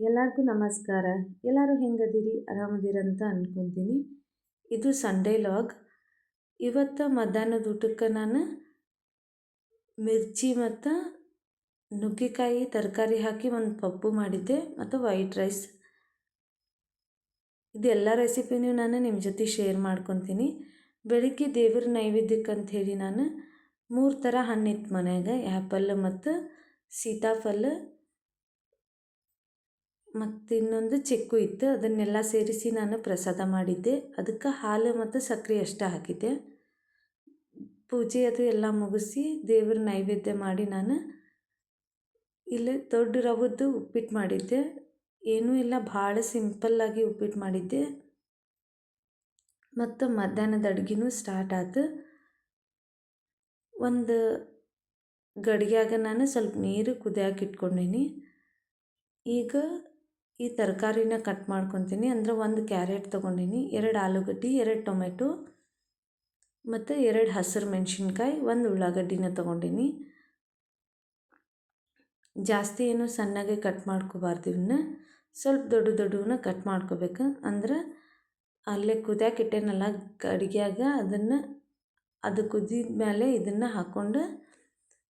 ಎಲ್ಲರಿಗೂ ನಮಸ್ಕಾರ. ಎಲ್ಲರೂ ಹೆಂಗದಿರಿ? ಆರಾಮದಿರಂತ ಅಂದ್ಕೊತೀನಿ ಇದು ಸಂಡೇ ಲಾಗ್ ಇವತ್ತು ಮಧ್ಯಾಹ್ನದ ಊಟಕ್ಕೆ ನಾನು ಮಿರ್ಚಿ ಮತ್ತು ನುಗ್ಗೆಕಾಯಿ ತರಕಾರಿ ಹಾಕಿ ಒಂದು ಪಪ್ಪು ಮಾಡಿದ್ದೆ ಮತ್ತು ವೈಟ್ ರೈಸ್ ಇದೆಲ್ಲ ರೆಸಿಪಿನೂ ನಾನು ನಿಮ್ಮ ಜೊತೆ ಶೇರ್ ಮಾಡ್ಕೊತೀನಿ. ಬೆಳಿಗ್ಗೆ ದೇವ್ರ ನೈವೇದ್ಯಕ್ಕೆ ಅಂಥೇಳಿ ನಾನು ಮೂರು ಥರ ಹಣ್ಣಿತ್ತು ಮನ್ಯಾಗ ಆ್ಯಪಲ್ ಮತ್ತು ಸೀತಾಫಲ ಮತ್ತು ಇನ್ನೊಂದು ಚಿಕ್ಕು ಇತ್ತು. ಅದನ್ನೆಲ್ಲ ಸೇರಿಸಿ ನಾನು ಪ್ರಸಾದ ಮಾಡಿದ್ದೆ. ಅದಕ್ಕೆ ಹಾಲು ಮತ್ತು ಸಕ್ಕರೆ ಅಷ್ಟೇ ಹಾಕಿದ್ದೆ. ಪೂಜೆ ಅದು ಎಲ್ಲ ಮುಗಿಸಿ ದೇವ್ರ ನೈವೇದ್ಯ ಮಾಡಿ ನಾನು ಇಲ್ಲಿ ದೊಡ್ಡ ರವದ್ದು ಉಪ್ಪಿಟ್ಟು ಮಾಡಿದ್ದೆ. ಏನೂ ಇಲ್ಲ, ಭಾಳ ಸಿಂಪಲ್ಲಾಗಿ ಉಪ್ಪಿಟ್ಟು ಮಾಡಿದ್ದೆ. ಮತ್ತು ಮಧ್ಯಾಹ್ನದ ಅಡುಗೆನೂ ಸ್ಟಾರ್ಟ್ ಆಯ್ತು ಒಂದು ಗಡಿಗ್ಯಾಗ ನಾನು ಸ್ವಲ್ಪ ನೀರು ಕುದಿಯೋಕೆ ಇಟ್ಕೊಂಡೀನಿ. ಈಗ ಈ ತರಕಾರಿನ ಕಟ್ ಮಾಡ್ಕೊತೀನಿ. ಅಂದರೆ ಒಂದು ಕ್ಯಾರೆಟ್ ತೊಗೊಂಡೀನಿ, ಎರಡು ಆಲೂಗಡ್ಡೆ, ಎರಡು ಟೊಮೆಟೊ ಮತ್ತು ಎರಡು ಹಸಿರು ಮೆಣಸಿನ್ಕಾಯಿ, ಒಂದು ಉಳ್ಳಾಗಡ್ಡಿನ ತೊಗೊಂಡೀನಿ. ಜಾಸ್ತಿ ಏನು ಸಣ್ಣಗೆ ಕಟ್ ಮಾಡ್ಕೋಬಾರ್ದು ಇವನ್ನ ಸ್ವಲ್ಪ ದೊಡ್ಡ ದೊಡ್ಡವನ್ನ ಕಟ್ ಮಾಡ್ಕೋಬೇಕು. ಅಂದ್ರೆ ಅಲ್ಲೇ ಕುದಿಯಾಕೆ ಇಟ್ಟೇನಲ್ಲ ಅಡುಗೆಯಾಗ ಅದನ್ನು ಅದು ಕುದಿದ ಮೇಲೆ ಇದನ್ನು ಹಾಕ್ಕೊಂಡು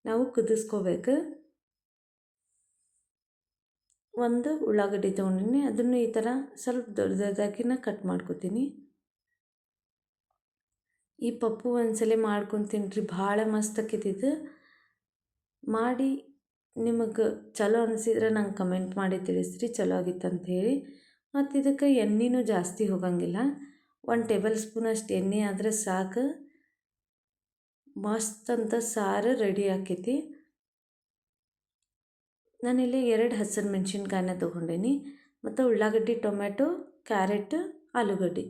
ನಾವು ಕುದಿಸ್ಕೋಬೇಕು. ಒಂದು ಉಳ್ಳಾಗಡ್ಡಿ ತೊಗೊಂಡಿನಿ. ಅದನ್ನು ಈ ಥರ ಸ್ವಲ್ಪ ದೊಡ್ಡ ದೊಡ್ಡದಾಗಿನ ಕಟ್ ಮಾಡ್ಕೊತೀನಿ. ಈ ಪಪ್ಪು ಒಂದ್ಸಲ ಮಾಡ್ಕೊತೀನಿ ರೀ ಭಾಳ ಮಸ್ತ್ ಆಕೈತಿದ್ದು ಮಾಡಿ ನಿಮಗೆ ಚಲೋ ಅನಿಸಿದ್ರೆ ನಂಗೆ ಕಮೆಂಟ್ ಮಾಡಿ ತಿಳಿಸ್ರಿ, ಚಲೋ ಆಗಿತ್ತು ಹೇಳಿ. ಮತ್ತು ಇದಕ್ಕೆ ಎಣ್ಣೆನೂ ಜಾಸ್ತಿ ಹೋಗಂಗಿಲ್ಲ. ಒಂದು ಟೇಬಲ್ ಸ್ಪೂನ್ ಅಷ್ಟು ಎಣ್ಣೆ ಆದರೆ ಸಾಕು. ಮಸ್ತ್ ಅಂತ ಸಾರು ರೆಡಿ ಆಕೈತಿ. ನಾನಿಲ್ಲಿ ಎರಡು ಹಸಿರು ಮೆಣಸಿನ್ಕಾಯನ್ನ ತೊಗೊಂಡೀನಿ, ಮತ್ತು ಉಳ್ಳಾಗಡ್ಡಿ, ಟೊಮ್ಯಾಟೊ, ಕ್ಯಾರೆಟ್, ಆಲೂಗಡ್ಡೆ.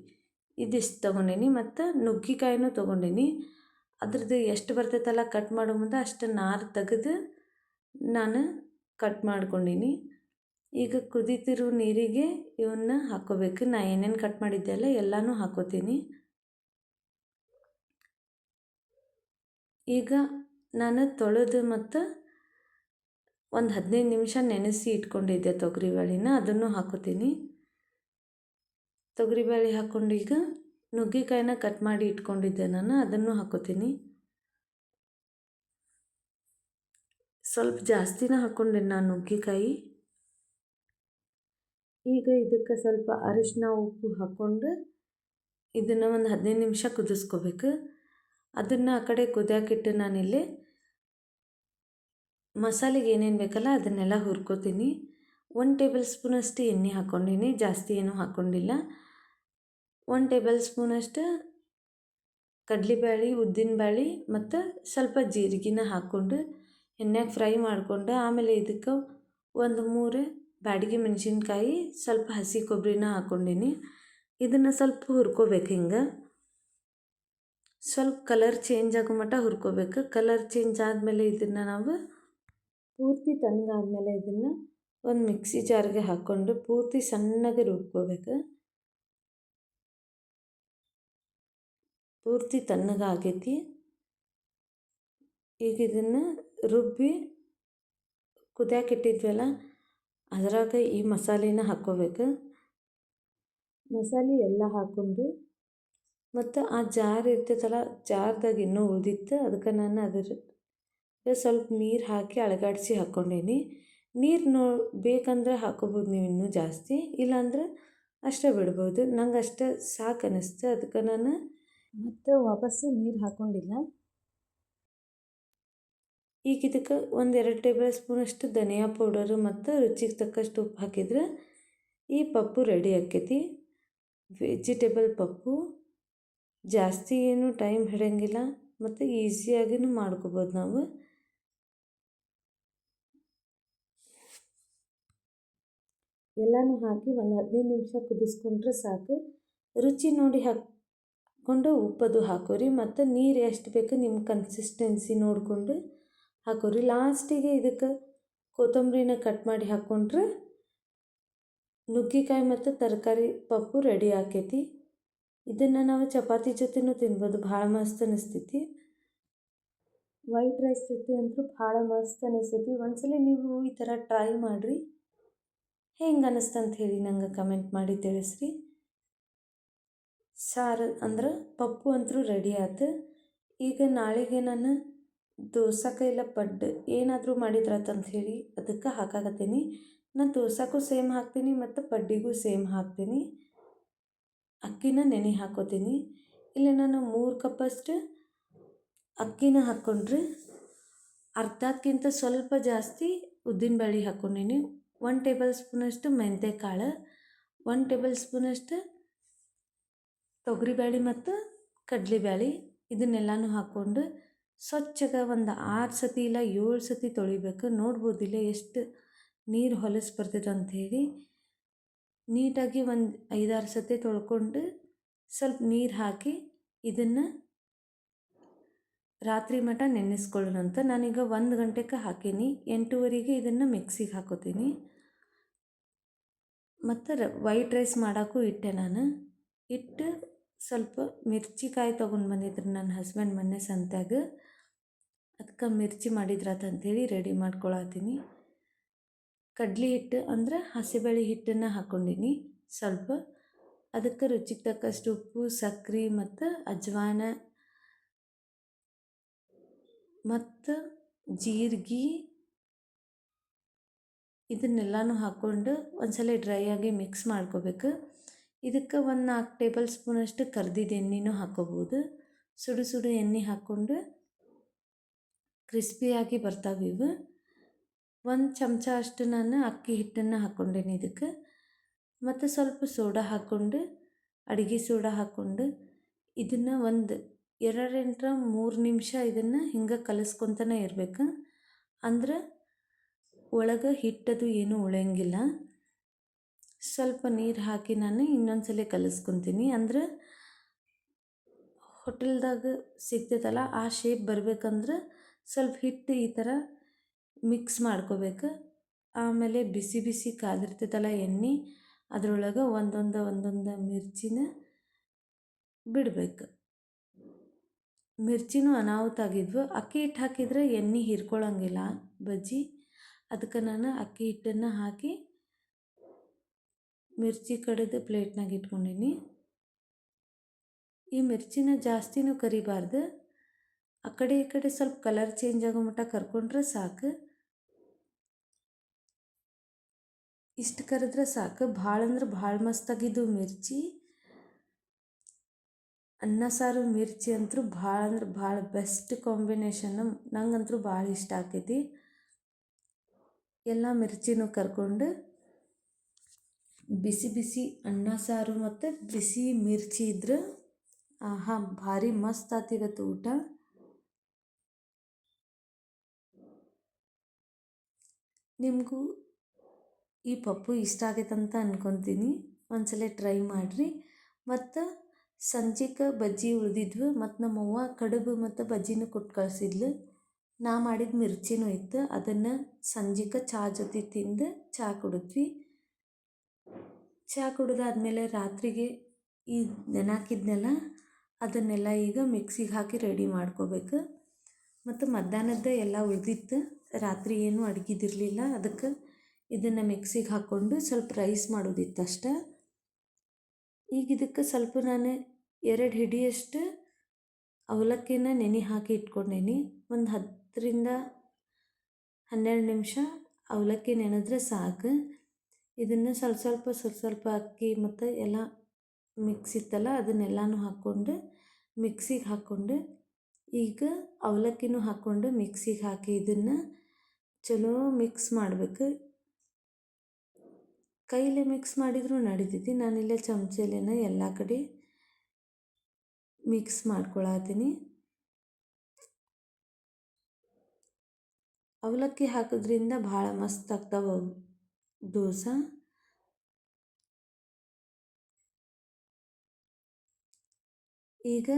ಇದಿಷ್ಟು ತೊಗೊಂಡೀನಿ ಮತ್ತು ನುಗ್ಗಿಕಾಯಿನೂ ತೊಗೊಂಡೀನಿ. ಅದ್ರದ್ದು ಎಷ್ಟು ಬರ್ತೈತಲ್ಲ ಕಟ್ ಮಾಡೋ ಮುಂದೆ ಅಷ್ಟು ನಾರು ತೆಗೆದು ನಾನು ಕಟ್ ಮಾಡ್ಕೊಂಡೀನಿ. ಈಗ ಕುದೀತಿರೋ ನೀರಿಗೆ ಇವನ್ನ ಹಾಕೋಬೇಕು. ನಾ ಏನೇನು ಕಟ್ ಮಾಡಿದ್ದೆ ಅಲ್ಲ ಎಲ್ಲನೂ ಹಾಕೋತೀನಿ. ಈಗ ನಾನು ತೊಳೆದು ಮತ್ತು ಒಂದು ಹದಿನೈದು ನಿಮಿಷ ನೆನೆಸಿ ಇಟ್ಕೊಂಡಿದ್ದೆ ತೊಗರಿಬೇಳೆನ, ಅದನ್ನು ಹಾಕೋತೀನಿ. ತೊಗರಿಬೇಳೆ ಹಾಕ್ಕೊಂಡು ಈಗ ನುಗ್ಗಿಕಾಯಿನ ಕಟ್ ಮಾಡಿ ಇಟ್ಕೊಂಡಿದ್ದೆ ನಾನು, ಅದನ್ನು ಹಾಕೋತೀನಿ. ಸ್ವಲ್ಪ ಜಾಸ್ತಿನ ಹಾಕ್ಕೊಂಡೆ ನಾನು ನುಗ್ಗಿಕಾಯಿ. ಈಗ ಇದಕ್ಕೆ ಸ್ವಲ್ಪ ಅರಿಶಿನ ಉಪ್ಪು ಹಾಕ್ಕೊಂಡು ಇದನ್ನು ಒಂದು ಹದಿನೈದು ನಿಮಿಷ ಕುದಿಸ್ಕೋಬೇಕು. ಅದನ್ನು ಆ ಕಡೆ ಕುದಿಯಾಕಿಟ್ಟು ನಾನಿಲ್ಲಿ ಮಸಾಲೆಗೆ ಏನೇನು ಬೇಕಲ್ಲ ಅದನ್ನೆಲ್ಲ ಹುರ್ಕೋತೀನಿ. ಒಂದು ಟೇಬಲ್ ಸ್ಪೂನಷ್ಟು ಎಣ್ಣೆ ಹಾಕ್ಕೊಂಡೀನಿ ಜಾಸ್ತಿ ಏನೂ ಹಾಕ್ಕೊಂಡಿಲ್ಲ ಒಂದು ಟೇಬಲ್ ಸ್ಪೂನಷ್ಟು ಉದ್ದಿನ ಉದ್ದಿನಬೇಳೆ ಮತ್ತು ಸ್ವಲ್ಪ ಜೀರಿಗೆನ ಹಾಕ್ಕೊಂಡು ಎಣ್ಣೆಗೆ ಫ್ರೈ ಮಾಡಿಕೊಂಡು ಆಮೇಲೆ ಇದಕ್ಕೆ ಒಂದು ಮೂರು ಬ್ಯಾಡಿಗೆ ಮೆಣಸಿನ್ಕಾಯಿ, ಸ್ವಲ್ಪ ಹಸಿ ಕೊಬ್ಬರಿನ ಹಾಕ್ಕೊಂಡೀನಿ ಇದನ್ನು ಸ್ವಲ್ಪ ಹುರ್ಕೋಬೇಕು ಹಿಂಗೆ. ಸ್ವಲ್ಪ ಕಲರ್ ಚೇಂಜ್ ಆಗೋ ಮಟ್ಟ ಹುರ್ಕೋಬೇಕು. ಕಲರ್ ಚೇಂಜ್ ಆದಮೇಲೆ ಇದನ್ನು ನಾವು ಪೂರ್ತಿ ತಣ್ಣಗಾದ್ಮೇಲೆ ಇದನ್ನು ಒಂದು ಮಿಕ್ಸಿ ಜಾರ್ಗೆ ಹಾಕ್ಕೊಂಡು ಪೂರ್ತಿ ಸಣ್ಣಗೆ ರುಬ್ಕೋಬೇಕು. ಪೂರ್ತಿ ತಣ್ಣಗಾಗೈತಿ. ಈಗ ಇದನ್ನು ರುಬ್ಬಿ ಕುದಿಯಾಕಿಟ್ಟಿದ್ವಲ್ಲ ಅದರಾಗ ಈ ಮಸಾಲೆನ ಹಾಕ್ಕೋಬೇಕು. ಮಸಾಲೆ ಎಲ್ಲ ಹಾಕ್ಕೊಂಡು ಮತ್ತು ಆ ಜಾರ್ ಇರ್ತೈತಲ್ಲ, ಜಾರ್ದಾಗ ಇನ್ನೂ ಉಳಿದಿತ್ತು, ಅದಕ್ಕೆ ನಾನು ಅದ್ರ ಸ್ವಲ್ಪ ನೀರು ಹಾಕಿ ಅಳಗಾಡಿಸಿ ಹಾಕ್ಕೊಂಡೀನಿ ನೀರು ನೋ, ಬೇಕಂದ್ರೆ ಹಾಕ್ಕೊಬೋದು ನೀವು ಇನ್ನೂ ಜಾಸ್ತಿ, ಇಲ್ಲಾಂದ್ರೆ ಅಷ್ಟೇ ಬಿಡ್ಬೋದು. ನಂಗೆ ಅಷ್ಟೇ ಸಾಕು ಅನ್ನಿಸ್ತು ಅದಕ್ಕೆ ನಾನು ಮತ್ತೆ ವಾಪಸ್ಸು ನೀರು ಹಾಕ್ಕೊಂಡಿಲ್ಲ ಈಗ ಇದಕ್ಕೆ ಒಂದು ಎರಡು ಟೇಬಲ್ ಸ್ಪೂನಷ್ಟು ಧನಿಯಾ ಪೌಡರು ಮತ್ತು ರುಚಿಗೆ ತಕ್ಕಷ್ಟು ಉಪ್ಪು ಹಾಕಿದ್ರೆ ಈ ಪಪ್ಪು ರೆಡಿ ಆಕೈತಿ ವೆಜಿಟೇಬಲ್ ಪಪ್ಪು, ಜಾಸ್ತಿ ಏನು ಟೈಮ್ ಹಿಡೋಂಗಿಲ್ಲ, ಮತ್ತು ಈಸಿಯಾಗಿನೂ ಮಾಡ್ಕೋಬೋದು ನಾವು. ಎಲ್ಲನೂ ಹಾಕಿ ಒಂದು ಹದಿನೈದು ನಿಮಿಷ ಕುದಿಸ್ಕೊಂಡ್ರೆ ಸಾಕು. ರುಚಿ ನೋಡಿ ಹಾಕ್ಕೊಂಡು ಉಪ್ಪದು ಹಾಕೋರಿ, ಮತ್ತು ನೀರು ಎಷ್ಟು ಬೇಕು ನಿಮ್ಮ ಕನ್ಸಿಸ್ಟೆನ್ಸಿ ನೋಡಿಕೊಂಡು ಹಾಕೋರಿ. ಲಾಸ್ಟಿಗೆ ಇದಕ್ಕೆ ಕೊತ್ತಂಬರಿನ ಕಟ್ ಮಾಡಿ ಹಾಕ್ಕೊಂಡ್ರೆ ನುಗ್ಗೆಕಾಯಿ ಮತ್ತು ತರಕಾರಿ ಪಪ್ಪು ರೆಡಿ ಆಕೈತಿ. ಇದನ್ನು ನಾವು ಚಪಾತಿ ಜೊತೆನೂ ತಿನ್ಬೋದು, ಭಾಳ ಮಸ್ತ್ ಅನಿಸ್ತೈತಿ. ವೈಟ್ ರೈಸ್ ಜೊತೆ ಅಂತೂ ಭಾಳ ಮಸ್ತ್ ಅನಿಸ್ತೈತಿ. ಒಂದ್ಸಲ ನೀವು ಈ ಥರ ಟ್ರೈ ಮಾಡಿರಿ. ಹೆಂಗೆ ಅನ್ನಿಸ್ತಂತ ಹೇಳಿ ನಂಗೆ ಕಮೆಂಟ್ ಮಾಡಿ ತಿಳಿಸ್ರಿ. ಸಾರು ಅಂದ್ರೆ ಪಪ್ಪು ಅಂತೂ ರೆಡಿ ಆಯ್ತು ಈಗ ನಾಳೆಗೆ ನಾನು ದೋಸೆ ಇಲ್ಲ ಪಡ್ಡು ಏನಾದರೂ ಮಾಡಿದ್ರಾತಂತ ಹೇಳಿ ಅದಕ್ಕೆ ಹಾಕಾಕತ್ತೀನಿ. ನಾನು ದೋಸಕ್ಕೂ ಸೇಮ್ ಹಾಕ್ತೀನಿ ಮತ್ತು ಪಡ್ಡಿಗೂ ಸೇಮ್ ಹಾಕ್ತೀನಿ. ಅಕ್ಕಿನ ನೆನೆ ಹಾಕೋತೀನಿ. ಇಲ್ಲ ನಾನು ಮೂರು ಕಪ್ಪಷ್ಟು ಅಕ್ಕಿನ ಹಾಕ್ಕೊಂಡ್ರೆ ಅರ್ಧಕ್ಕಿಂತ ಸ್ವಲ್ಪ ಜಾಸ್ತಿ ಉದ್ದಿನ ಉದ್ದಿನಬೇಳೆ ಹಾಕ್ಕೊಂಡೀನಿ ಒನ್ ಟೇಬಲ್ ಸ್ಪೂನಷ್ಟು ಮೆಂತ್ಯಕಾಳು ಒನ್ ಟೇಬಲ್ ಸ್ಪೂನಷ್ಟು ತೊಗರಿಬೇಳೆ ಮತ್ತು ಕಡಲೆಬೇಳೆ ಇದನ್ನೆಲ್ಲನೂ ಹಾಕ್ಕೊಂಡು ಸ್ವಚ್ಛಗೆ ಒಂದು ಆರು ಸತಿ ಇಲ್ಲ ಏಳು ಸತಿ ತೊಳಿಬೇಕು. ನೋಡ್ಬೋದಿಲ್ಲ ಎಷ್ಟು ನೀರು ಹೊಲಸು ಬರ್ತೈತೆ ಅಂಥೇಳಿ ನೀಟಾಗಿ ಒಂದು ಐದಾರು ಸತಿ ತೊಳ್ಕೊಂಡು ಸ್ವಲ್ಪ ನೀರು ಹಾಕಿ ಇದನ್ನು ರಾತ್ರಿ ಮಟ ನೆನೆಸ್ಕೊಳ್ಳೋಣ ಅಂತ ನಾನೀಗ ಒಂದು ಗಂಟೆಗೆ ಹಾಕೀನಿ, ಎಂಟೂವರೆಗೆ ಇದನ್ನು ಮಿಕ್ಸಿಗೆ ಹಾಕೋತೀನಿ. ಮತ್ತು ರ, ವೈಟ್ ರೈಸ್ ಮಾಡೋಕ್ಕೂ ಇಟ್ಟೆ ನಾನು. ಇಟ್ಟು ಸ್ವಲ್ಪ ಮಿರ್ಚಿಕಾಯಿ ತೊಗೊಂಡು ಬಂದಿದ್ರು ನನ್ನ ಹಸ್ಬೆಂಡ್ ಮೊನ್ನೆ ಸಂತ್ಯಾಗ. ಅದಕ್ಕೆ ಮಿರ್ಚಿ ಮಾಡಿದ್ರಾತಂಥೇಳಿ ರೆಡಿ ಮಾಡ್ಕೊಳತ್ತೀನಿ ಕಡ್ಲಿ ಹಿಟ್ಟು ಅಂದ್ರೆ ಹಸಿಬೇಳೆ ಹಿಟ್ಟನ್ನು ಹಾಕ್ಕೊಂಡಿನಿ ಸ್ವಲ್ಪ. ಅದಕ್ಕೆ ರುಚಿಗೆ ತಕ್ಕಷ್ಟು ಉಪ್ಪು ಸಕ್ಕರೆ ಮತ್ತು ಅಜ್ವಾನ ಮತ್ತು ಜೀರಿಗೆ ಇದನ್ನೆಲ್ಲನೂ ಹಾಕ್ಕೊಂಡು ಒಂದ್ಸಲ ಡ್ರೈ ಆಗಿ ಮಿಕ್ಸ್ ಮಾಡ್ಕೋಬೇಕು. ಇದಕ್ಕೆ ಒಂದು ನಾಲ್ಕು ಟೇಬಲ್ ಸ್ಪೂನಷ್ಟು ಕರ್ದಿದ್ದು ಎಣ್ಣೆನೂ ಹಾಕ್ಕೋಬೋದು ಸುಡು ಸುಡು ಎಣ್ಣೆ ಹಾಕ್ಕೊಂಡು ಕ್ರಿಸ್ಪಿಯಾಗಿ ಬರ್ತಾವೆ ಇವು. ಒಂದು ಚಮಚ ಅಷ್ಟು ನಾನು ಅಕ್ಕಿ ಹಿಟ್ಟನ್ನು ಹಾಕ್ಕೊಂಡೇನೆ ಇದಕ್ಕೆ. ಮತ್ತು ಸ್ವಲ್ಪ ಸೋಡಾ ಹಾಕ್ಕೊಂಡು ಅಡುಗೆ ಸೋಡಾ ಹಾಕ್ಕೊಂಡು ಇದನ್ನು ಒಂದು ಎರಡರಿಂದ ಮೂರು ನಿಮಿಷ ಇದನ್ನು ಹಿಂಗೆ ಕಲಿಸ್ಕೊತನೇ ಇರಬೇಕು. ಅಂದ್ರೆ ಒಳಗೆ ಹಿಟ್ಟದು ಏನೂ ಉಳಿಯಂಗಿಲ್ಲ. ಸ್ವಲ್ಪ ನೀರು ಹಾಕಿ ನಾನು ಇನ್ನೊಂದು ಸಲ ಕಲಿಸ್ಕೊತೀನಿ. ಅಂದ್ರೆ ಹೋಟೆಲ್ದಾಗ ಸಿಗ್ತೈತಲ್ಲ, ಆ ಶೇಪ್ ಬರ್ಬೇಕಂದ್ರೆ ಸ್ವಲ್ಪ ಹಿಟ್ಟು ಈ ಥರ ಮಿಕ್ಸ್ ಮಾಡ್ಕೋಬೇಕು. ಆಮೇಲೆ ಬಿಸಿ ಬಿಸಿ ಕಾದಿರ್ತೈತಲ್ಲ ಎಣ್ಣೆ, ಅದರೊಳಗೆ ಒಂದೊಂದು ಒಂದೊಂದು ಮಿರ್ಚಿನ ಬಿಡಬೇಕು. ಮಿರ್ಚಿನೂ ಅನಾಹುತ ಆಗಿದ್ವು. ಅಕ್ಕಿ ಹಿಟ್ಟು ಹಾಕಿದರೆ ಎಣ್ಣೆ ಹೀರ್ಕೊಳ್ಳೋಂಗಿಲ್ಲ ಬಜ್ಜಿ. ಅದಕ್ಕೆ ನಾನು ಅಕ್ಕಿ ಹಿಟ್ಟನ್ನು ಹಾಕಿ ಮಿರ್ಚಿ ಕಡೆದು ಪ್ಲೇಟ್ನಾಗ ಇಟ್ಕೊಂಡೀನಿ. ಈ ಮಿರ್ಚಿನ ಜಾಸ್ತಿನೂ ಕರಿಬಾರ್ದು. ಆ ಕಡೆ ಈ ಕಡೆ ಸ್ವಲ್ಪ ಕಲರ್ ಚೇಂಜ್ ಆಗೋ ಮಟ್ಟ ಕರ್ಕೊಂಡ್ರೆ ಸಾಕು. ಇಷ್ಟು ಕರೆದ್ರೆ ಸಾಕು. ಭಾಳ ಅಂದ್ರೆ ಭಾಳ ಮಸ್ತಾಗಿದ್ದು ಮಿರ್ಚಿ. ಅನ್ನ, ಸಾರು, ಮಿರ್ಚಿ ಅಂತೂ ಭಾಳ ಅಂದ್ರೆ ಭಾಳ ಬೆಸ್ಟ್ ಕಾಂಬಿನೇಷನ್ನು ನಂಗಂತೂ ಭಾಳ ಇಷ್ಟ ಆಕೈತಿ. ಎಲ್ಲ ಮಿರ್ಚಿನೂ ಕರ್ಕೊಂಡು ಬಿಸಿ ಬಿಸಿ ಅನ್ನ, ಸಾರು ಮತ್ತು ಬಿಸಿ ಮಿರ್ಚಿ ಇದ್ರೆ, ಆಹಾ, ಭಾರಿ ಮಸ್ತ್ ಆತಿವತ್ತು ಊಟ. ನಿಮಗೂ ಈ ಪಪ್ಪು ಇಷ್ಟ ಆಗೈತಂತ ಅನ್ಕೊತೀನಿ. ಒಂದ್ಸಲ ಟ್ರೈ ಮಾಡಿರಿ. ಮತ್ತು ಸಂಜೆಗೆ ಬಜ್ಜಿ ಉಳಿದಿದ್ವು ಮತ್ತು ನಮ್ಮವ್ವ ಕಡುಬು ಮತ್ತು ಬಜ್ಜಿನೂ ಕೊಟ್ಟು ಕಳಿಸಿದ್ಲು. ನಾ ಮಾಡಿದ ಮಿರ್ಚಿನೂ ಇತ್ತು. ಅದನ್ನು ಸಂಜೆಗೆ ಚಹಾ ಜೊತೆ ತಿಂದು ಚಹಾ ಕುಡಿದ್ವಿ. ಚಹಾ ಕುಡಿದಾದ್ಮೇಲೆ ರಾತ್ರಿಗೆ ಈ ನೆನಾಕಿದ್ನೆಲ್ಲ ಅದನ್ನೆಲ್ಲ ಈಗ ಮಿಕ್ಸಿಗೆ ಹಾಕಿ ರೆಡಿ ಮಾಡ್ಕೋಬೇಕು. ಮತ್ತು ಮಧ್ಯಾಹ್ನದ ಎಲ್ಲ ಉಳಿದಿತ್ತು. ರಾತ್ರಿ ಏನೂ ಅಡ್ಗಿದಿರಲಿಲ್ಲ. ಅದಕ್ಕೆ ಇದನ್ನು ಮಿಕ್ಸಿಗೆ ಹಾಕ್ಕೊಂಡು ಸ್ವಲ್ಪ ರೈಸ್ ಮಾಡೋದಿತ್ತು ಅಷ್ಟೆ ಈಗ ಇದಕ್ಕೆ ಸ್ವಲ್ಪ ನಾನು ಎರಡು ಹಿಡಿಯಷ್ಟು ಅವಲಕ್ಕಿನ ನೆನೆ ಹಾಕಿ ಇಟ್ಕೊಂಡೇನಿ. ಒಂದು ಹತ್ತರಿಂದ ಹನ್ನೆರಡು ನಿಮಿಷ ಅವಲಕ್ಕಿ ನೆನೆದ್ರೆ ಸಾಕು. ಇದನ್ನು ಸ್ವಲ್ಪ ಸ್ವಲ್ಪ ಸ್ವಲ್ಪ ಸ್ವಲ್ಪ ಅಕ್ಕಿ ಮತ್ತು ಎಲ್ಲ ಮಿಕ್ಸ್ ಇತ್ತಲ್ಲ, ಅದನ್ನೆಲ್ಲನೂ ಹಾಕ್ಕೊಂಡು ಮಿಕ್ಸಿಗೆ ಹಾಕ್ಕೊಂಡು ಈಗ ಅವಲಕ್ಕಿನೂ ಹಾಕ್ಕೊಂಡು ಮಿಕ್ಸಿಗೆ ಹಾಕಿ ಇದನ್ನು ಚಲೋ ಮಿಕ್ಸ್ ಮಾಡಬೇಕು. ಕೈಲೇ ಮಿಕ್ಸ್ ಮಾಡಿದರೂ ನಡೀತೈತಿ. ನಾನಿಲ್ಲೇ ಚಮಚಲೇನ ಎಲ್ಲ ಕಡೆ ಮಿಕ್ಸ್ ಮಾಡ್ಕೊಳತ್ತೀನಿ ಅವಲಕ್ಕಿ ಹಾಕೋದ್ರಿಂದ ಭಾಳ ಮಸ್ತ್ ಆಗ್ತಾವ ದೋಸೆ. ಈಗ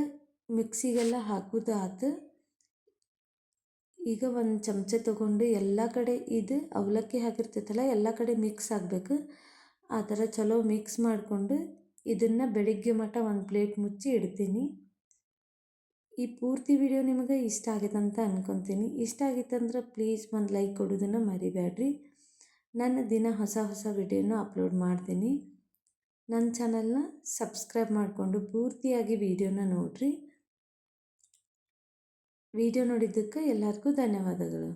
ಮಿಕ್ಸಿಗೆಲ್ಲ ಹಾಕೋದು ಆತು ಈಗ ಒಂದು ಚಮಚ ತಗೊಂಡು ಎಲ್ಲ ಕಡೆ ಇದು ಅವಲಕ್ಕಿ ಹಾಕಿರ್ತೈತಲ್ಲ, ಎಲ್ಲ ಕಡೆ ಮಿಕ್ಸ್ ಆಗಬೇಕು. ಆ ಥರ ಚಲೋ ಮಿಕ್ಸ್ ಮಾಡಿಕೊಂಡು ಇದನ್ನು ಬೆಳಗ್ಗೆ ಮಟ್ಟ ಒಂದು ಪ್ಲೇಟ್ ಮುಚ್ಚಿ ಇಡ್ತೀನಿ. ಈ ಪೂರ್ತಿ ವಿಡಿಯೋ ನಿಮಗೆ ಇಷ್ಟ ಆಗೈತೆ ಅಂತ ಅಂದ್ಕೊತೀನಿ ಇಷ್ಟ ಆಗಿತ್ತಂದ್ರೆ ಪ್ಲೀಸ್ ಒಂದು ಲೈಕ್ ಕೊಡೋದನ್ನು ಮರಿಬೇಡ್ರಿ ನನ್ನ ದಿನ ಹೊಸ ಹೊಸ ವಿಡಿಯೋನ ಅಪ್ಲೋಡ್ ಮಾಡ್ತೀನಿ. ನನ್ನ ಚಾನಲ್ನ ಸಬ್ಸ್ಕ್ರೈಬ್ ಮಾಡಿಕೊಂಡು ಪೂರ್ತಿಯಾಗಿ ವಿಡಿಯೋನ ನೋಡಿರಿ. ವಿಡಿಯೋ ನೋಡಿದ್ದಕ್ಕೆ ಎಲ್ಲರಿಗೂ ಧನ್ಯವಾದಗಳು.